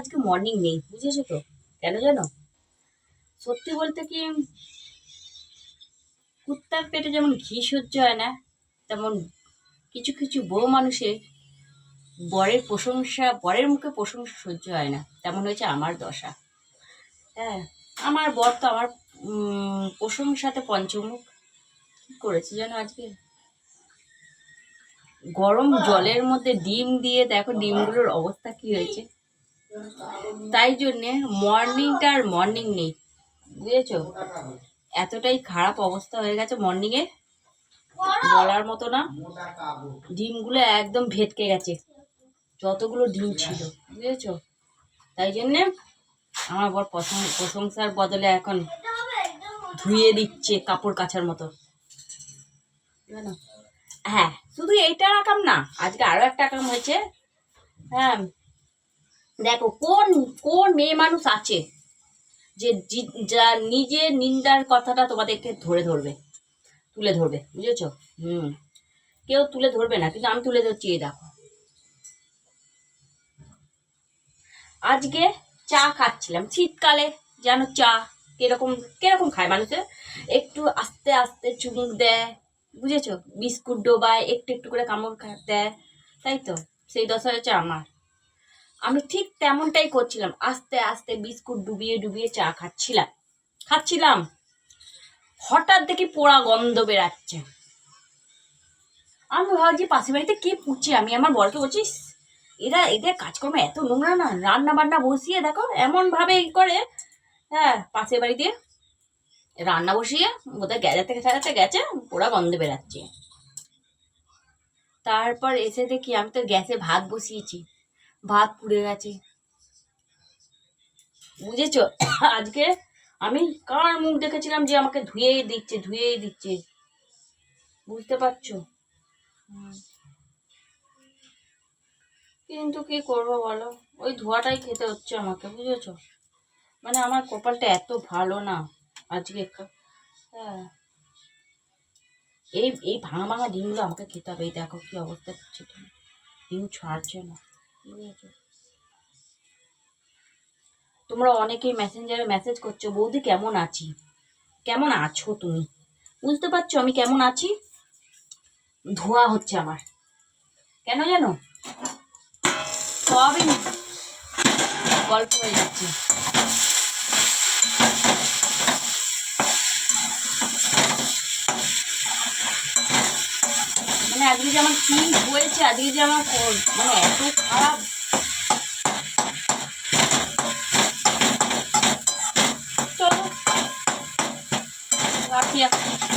আজকে মর্নিং নেই, বুঝেছ তো? কেন জানো? সত্যি বলতে কি, কুত্তার পেটে যেমন ঘি সহ্য হয় না, তেমন কিছু কিছু বউ মানুষের বরের প্রশংসা, বরের মুখে প্রশংসা সহ্য হয় না, তেমন হয়েছে আমার দশা। হ্যাঁ আমার বর তো আমার প্রশংসাতে পঞ্চমুখ। কি করেছে যেন আজকে? গরম জলের মধ্যে ডিম দিয়ে দেখো ডিমগুলোর অবস্থা কি হয়েছে। তাই জন্যে মর্নিংটা আর মর্নিং নেই, বুঝেছ? এতটাই খারাপ অবস্থা হয়ে গেছে মর্নিংয়ে, বলার মতো না। ডিমগুলো একদম ভেটকে গেছে, যতগুলো ডিম ছিল, বুঝেছ? তাই জন্যে আমার বর প্রশং- প্রশংসার বদলে এখন ধুয়ে দিচ্ছে কাপড় কাচার মতো। হ্যাঁ শুধু এইটা কাম না, আজকে আরও একটা কাম হয়েছে হ্যাঁ দেখো, কোন কোন মেয়ে মানুষ আছে যে যা নিজের নিন্দার কথাটা তোমাদেরকে ধরে ধরবে, তুলে ধরবে, বুঝেছ? হুম। কেউ তুলে ধরবে না, কিন্তু আমি তুলে ধরছি, এই দেখো। আজকে চা খাচ্ছিলাম, শীতকালে, যেন চা কীরকম কীরকম খায় মানুষে? একটু আস্তে আস্তে চুমুক দেয়, বুঝেছ? বিস্কুট ডোবায়, একটু একটু করে কামড় দেয়, তাই তো? সেই দশা হচ্ছে আমার। আমি ঠিক তেমনটাই করছিলাম। আস্তে আস্তে বিস্কুট ডুবিয়ে ডুবিয়ে চা খাচ্ছিলাম। খাচ্ছিলাম। হঠাৎ দেখি পোড়া গন্ধ বেরাচ্ছে। আমি ভাবছি, পাশের বাড়িতে কে পুচ্ছে? আমি আমার বরকে বলছিস এরা, এদের কাজকর্ম এত নোংরা না রান্না বান্না বসিয়ে দেখো এমন ভাবে ই করে। হ্যাঁ পাশের বাড়িতে রান্না বসিয়ে ওদের গ্যাজা থেকে ঠেকাতে গেছে, পোড়া গন্ধ বেরাচ্ছে। তারপর এসে দেখি আমি তো গ্যাসে ভাত বসিয়েছি। ভাত পুড়ে গেছে। বুঝেছ? আজকে আমি কার মুখ দেখেছিলাম যে আমাকে ধুয়েই দিচ্ছে ধুয়েই দিচ্ছে? বুঝতে পারছ? কিন্তু কি করব বলো? ওই ধোয়াটাই খেতে হচ্ছে আমাকে বুঝেছ? মানে আমার কপালটা এত ভালো না আজকে। হ্যাঁ। এই এই ভাঙা ভাঙা ডিমগুলো আমাকে খেতে হবে। এই দেখো কি অবস্থা করছে ডিম ছাড়ছে না। তোমরা অনেকেই মেসেঞ্জারে মেসেজ করছ, বৌদি, কেমন আছি? কেমন আছো তুমি? বুঝতে পারছ আমি কেমন আছি? ধোয়া হচ্ছে আমার। কেন জানো? সবই গল্প হয়ে যাচ্ছে। আজকে যে আমার কি হয়েছে আজকে যে আমার মানে এত খারাপ। চলো। রাখি এখন।